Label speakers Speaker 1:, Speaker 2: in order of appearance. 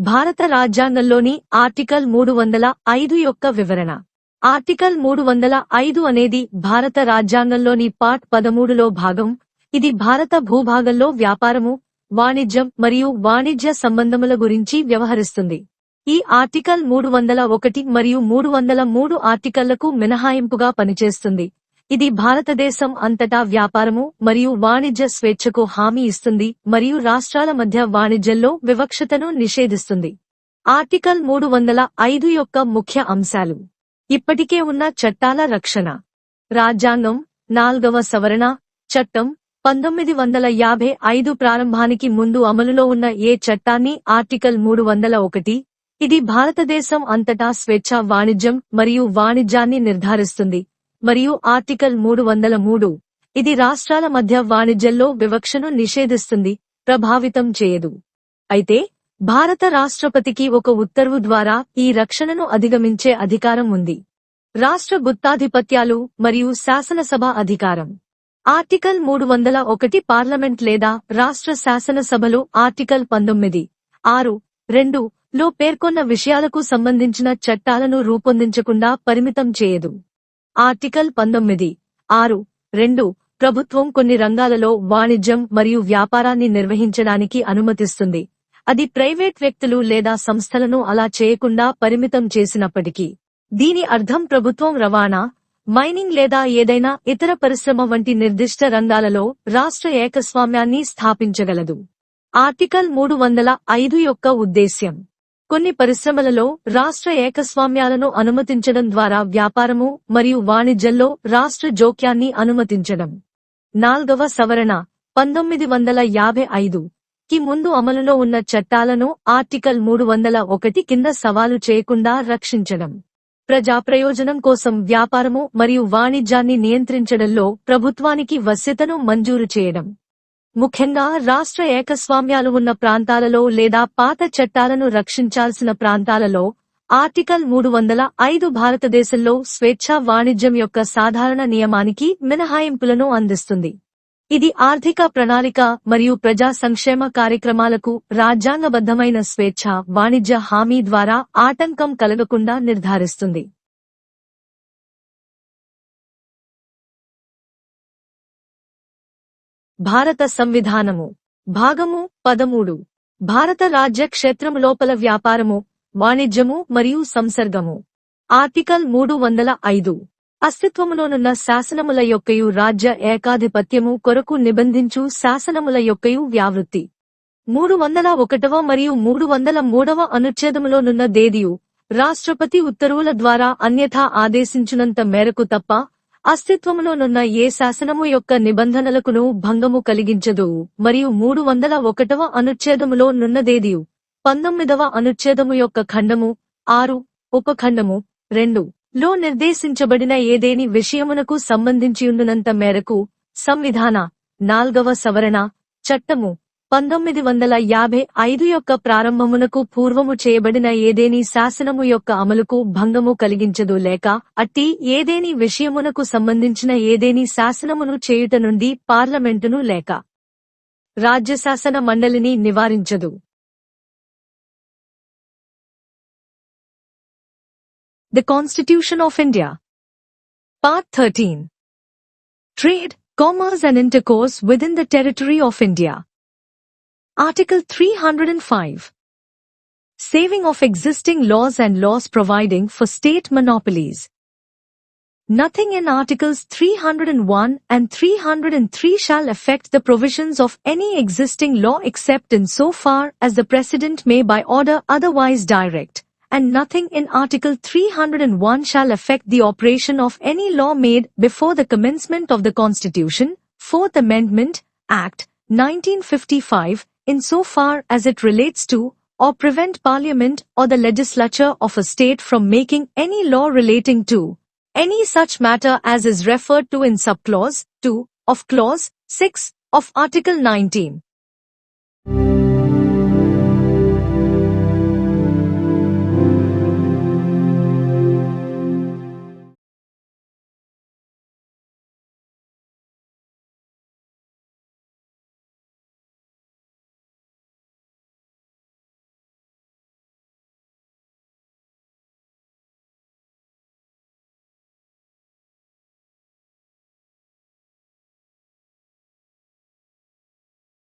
Speaker 1: భారత రాజ్యాంగంలోని ఆర్టికల్ మూడు వందల ఐదు యొక్క వివరణ. ఆర్టికల్ మూడు వందల ఐదు అనేది భారత రాజ్యాంగంలోని పార్ట్ పదమూడులో భాగం. ఇది భారత భూభాగంలో వ్యాపారము వాణిజ్యం మరియు వాణిజ్య సంబంధముల గురించి వ్యవహరిస్తుంది. ఈ ఆర్టికల్ మూడు వందల ఒకటి మరియు మూడు వందల మూడు ఆర్టికళ్ళకు మినహాయింపుగా పనిచేస్తుంది. ఇది భారతదేశం అంతటా వ్యాపారము మరియు వాణిజ్య స్వేచ్ఛకు హామీ ఇస్తుంది మరియు రాష్ట్రాల మధ్య వాణిజ్యంలో వివక్షతను నిషేధిస్తుంది. ఆర్టికల్ మూడు వందల ఐదు యొక్క ముఖ్య అంశాలు. ఇప్పటికే ఉన్న చట్టాల రక్షణ. రాజ్యాంగం నాల్గవ సవరణ. చట్టం పంతొమ్మిది వందల యాభై ఐదు ప్రారంభానికి ముందు అమలులో ఉన్న ఏ చట్టాన్ని ఆర్టికల్ మూడు వందల ఒకటి. ఇది భారతదేశం అంతటా స్వేచ్ఛ వాణిజ్యం మరియు వాణిజ్యాన్ని నిర్ధారిస్తుంది. మరియు ఆర్టికల్ మూడు వందల మూడు. ఇది రాష్ట్రాల మధ్య వాణిజ్యంలో వివక్షను నిషేధిస్తుంది ప్రభావితం చేయదు. అయితే భారత రాష్ట్రపతికి ఒక ఉత్తర్వు ద్వారా ఈ రక్షణను అధిగమించే అధికారం ఉంది. రాష్ట్ర గుత్తాధిపత్యాలు మరియు శాసనసభ అధికారం. ఆర్టికల్ మూడు వందల ఒకటి పార్లమెంట్ లేదా రాష్ట్ర శాసనసభలు ఆర్టికల్ పంతొమ్మిది ఆరు రెండు లో పేర్కొన్న విషయాలకు సంబంధించిన చట్టాలను రూపొందించకుండా పరిమితం చేయదు. ఆర్టికల్ పంతొమ్మిది. ఆరు. రెండు. ప్రభుత్వం కొన్ని రంగాలలో వాణిజ్యం మరియు వ్యాపారాన్ని నిర్వహించడానికి అనుమతిస్తుంది. అది ప్రైవేట్ వ్యక్తులు లేదా సంస్థలను అలా చేయకుండా పరిమితం చేసినప్పటికీ. దీని అర్థం ప్రభుత్వం రవాణా మైనింగ్ లేదా ఏదైనా ఇతర పరిశ్రమ వంటి నిర్దిష్ట రంగాలలో రాష్ట్ర ఏకస్వామ్యాన్ని స్థాపించగలదు. ఆర్టికల్ మూడు వందల ఐదు యొక్క ఉద్దేశ్యం. కొన్ని పరిశ్రమలలో రాష్ట్ర ఏకస్వామ్యాలను అనుమతించడం ద్వారా వ్యాపారము మరియు వాణిజ్యంలో రాష్ట్ర జోక్యాన్ని అనుమతించడం. నాల్గవ సవరణ పంతొమ్మిది వందల యాభై ఐదు. కి ముందు అమలులో ఉన్న చట్టాలను ఆర్టికల్ మూడు వందల ఒకటి కింద సవాలు చేయకుండా రక్షించడం. ప్రజా ప్రయోజనం కోసం వ్యాపారము మరియు వాణిజ్యాన్ని నియంత్రించడంలో ప్రభుత్వానికి వశ్యతను మంజూరు చేయడం. ముఖ్యంగా రాష్ట్ర ఏకస్వామ్యాలు ఉన్న ప్రాంతాలలో లేదా పాత చట్టాలను రక్షించాల్సిన ప్రాంతాలలో ఆర్టికల్ మూడు వందల ఐదు భారతదేశంలో స్వేచ్ఛా వాణిజ్యం యొక్క సాధారణ నియమానికి మినహాయింపులను అందిస్తుంది. ఇది ఆర్థిక ప్రణాళిక మరియు ప్రజా సంక్షేమ కార్యక్రమాలకు రాజ్యాంగబద్ధమైన స్వేచ్ఛ వాణిజ్య హామీ ద్వారా ఆటంకం కలగకుండా నిర్ధారిస్తుంది. భారత సంవిధానము. భాగము పదమూడు. భారత రాజ్య క్షేత్రము లోపల వ్యాపారము వాణిజ్యము మరియు సంసర్గము. ఆర్టికల్ మూడు వందల ఐదు. అస్తిత్వములోనున్న శాసనముల యొక్కయు రాజ్య ఏకాధిపత్యము కొరకు నిబంధించు శాసనముల యొక్కయు వ్యావృత్తి. మూడు వందల ఒకటవ మరియు మూడు వందల మూడవ అనుచ్ఛేదములోనున్న దేదియు రాష్ట్రపతి ఉత్తర్వుల ద్వారా అన్యథా ఆదేశించినంత మేరకు తప్ప అస్తిత్వములోనున్న ఏ శాసనము యొక్క నిబంధనలకును భంగము కలిగించదు మరియు మూడు వందల ఒకటవ అనుచ్ఛేదములో నున్నదేది? పంతొమ్మిదవ అనుచ్ఛేదము యొక్క ఖండము ఆరు ఉపఖండము రెండు లో నిర్దేశించబడిన ఏదేని విషయమునకు సంబంధించియున్నంత మేరకు సంవిధాన నాల్గవ సవరణ చట్టము పంతొమ్మిది వందల యాభై ఐదు యొక్క ప్రారంభమునకు పూర్వము చేయబడిన ఏదేని శాసనము యొక్క అమలుకు భంగము కలిగించదు లేక అట్టి ఏదేని విషయమునకు సంబంధించిన ఏదేని శాసనమును చేయుట నుండి పార్లమెంటును లేక రాజ్యశాసన మండలిని నివారించదు The Constitution of India. Part 13. Trade, Commerce and Intercourse within the Territory of India. Article 305. Saving of existing laws and laws providing for state monopolies. Nothing in Articles 301 and 303 shall affect the provisions of any existing law except in so far as the President may by order otherwise direct and nothing in Article 301 shall affect the operation of any law made before the commencement of the Constitution, Fourth Amendment, Act, 1955, in so far as it relates to, or prevent Parliament or the legislature of a state from making any law relating to, any such matter as is referred to in subclause 2 of clause 6 of Article 19.